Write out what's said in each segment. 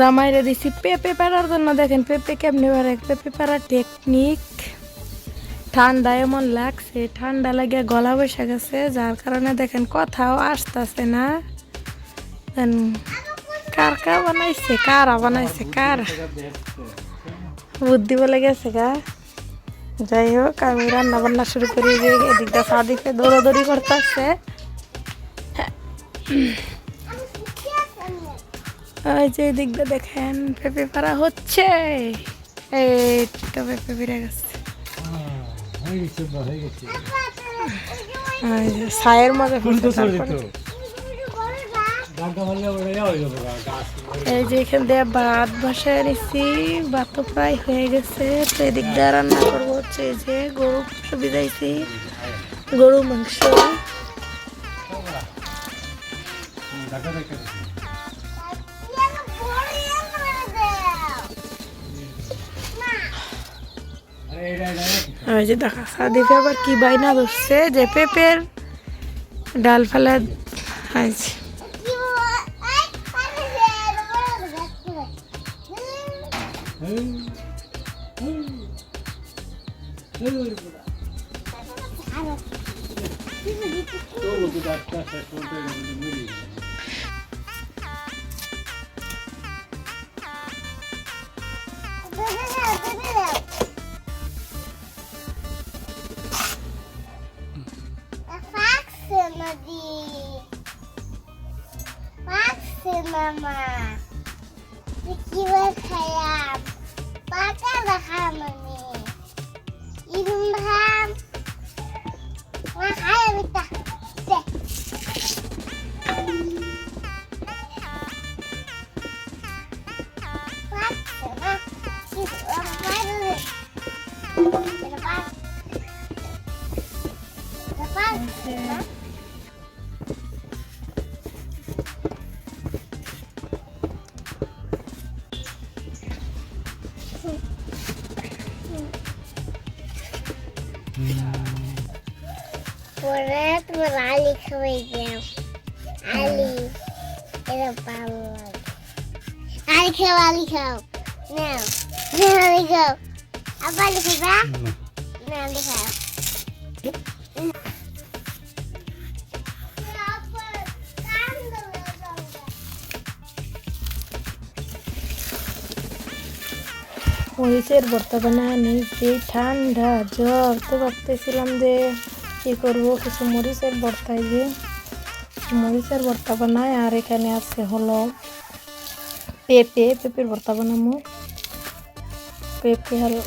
জামাইরে দিছি, পেঁপে পাড়ার জন্য দেখেন পেঁপে কেমনি পারে পেঁপে পাড়ার টেকনিক ঠান্ডা এমন লাগছে, ঠান্ডা লাগে গলা বসে গেছে, যার কারণে দেখেন কথাও আসতেছে না। কার কা বানাইছে, কারা বানাইছে, কার? বুদ্ধি বলে গেছে গা। যাই হোক, আমি রান্না বান্না শুরু করি এদিকটা সাদিকে দৌড়াদৌড়ি করতেছে। ওই যে এদিকটা দেখেন পেঁপে পাড়া হচ্ছে। এই তো পেঁপে বেড়ে গেছে। ছায়ের মধ্যে গাছ এই যে এখান দিয়ে ভাত বসায় নিছি ভাত তো প্রায় হয়ে গেছে। তো এদিক দিয়ে রান্না করব হচ্ছে এই যে গরু মাংস বিদাইছি গরু মাংস। ওই যে দেখা সাদিফে আবার কি বাইনা ধরছে যে পেঁপের ডাল ফেলে খাইছে। nasıl mama? Peki bakayım. Baka bakalım mı? İmham. Bakayım bir daha. Baksana. Baksana. Thank you. পরে তোমার আলি খাওয়াই দিলাম আলি এটা ভালো লাগে আলি খাও আলি খাও নাও আলি খাও আবার খাবা না খাও মরিচের ভর্তা বানায় যে ঠান্ডা জ্বর। তো ভাবতেছিলাম যে কি করব, কিছু মরিচের ভর্তায় যে মরিচের ভর্তা বানায় আর এখানে আছে হলো পেঁপে, পেঁপের ভর্তা বানাবো পেঁপে হলো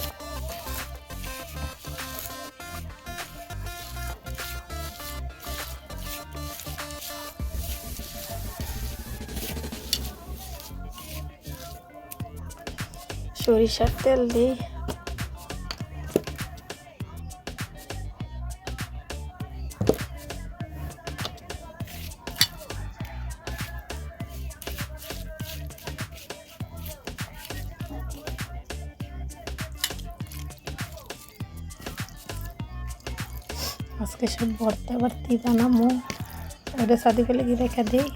সরিষার তেল দিই। আজকে সব ভর্তা ভর্তি বানাবো। ওটা সাদি ফেলে গিয়ে রেখে দিই?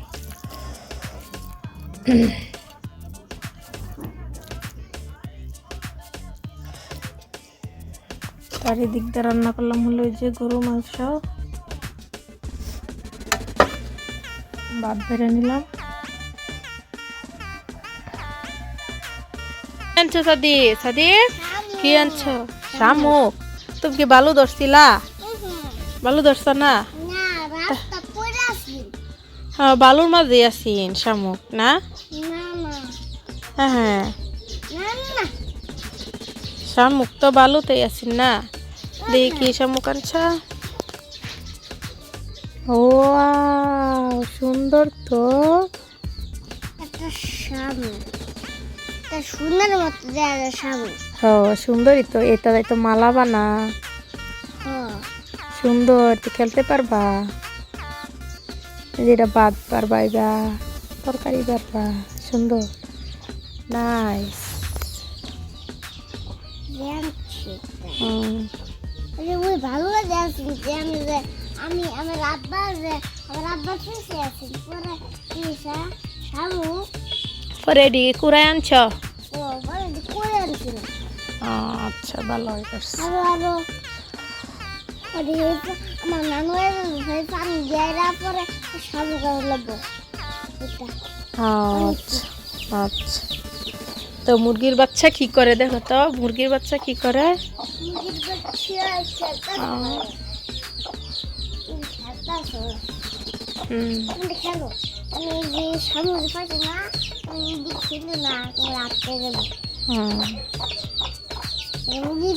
চারিদিক দিয়ে রান্না করলাম হলো ওই যে গরু মাংস। ভাত বেড়ে নিলাম। আনছো সাদি? সাদি? কি আনছো? শামুক তুমি কি বালু ধরছিলা? বালু ধরছ না? হ্যাঁ বালুর মাঝে আছিন শামুক না? হ্যাঁ হ্যাঁ। শামুক তো বালুতেই আছিন না। দেখি কি শামুক আনছা ও সুন্দর তো। একটা সুন্দর মতো ও সুন্দরই তো। এটা তো মালা বানা হ্যাঁ সুন্দর তো খেলতে পারবা? যেটা বাদ পারবা এবা তরকারি পারবা সুন্দর। নাইস আরে ওই ভালো লাগে আছি যে আমি যে আমি আমার আব্বা যে আমার আব্বা ফেসে আছি। পরে কি শামু পরে এদিকে আনছ? ও বলে যে করে আনছিল আচ্ছা ভালো গেছে। আরও আরও। আমার নানু গেরা পরে সব করে লাগবো। আচ্ছা আচ্ছা। তো মুরগির বাচ্চা কি করে দেখো তো? মুরগির বাচ্চা কি করে? মুরগির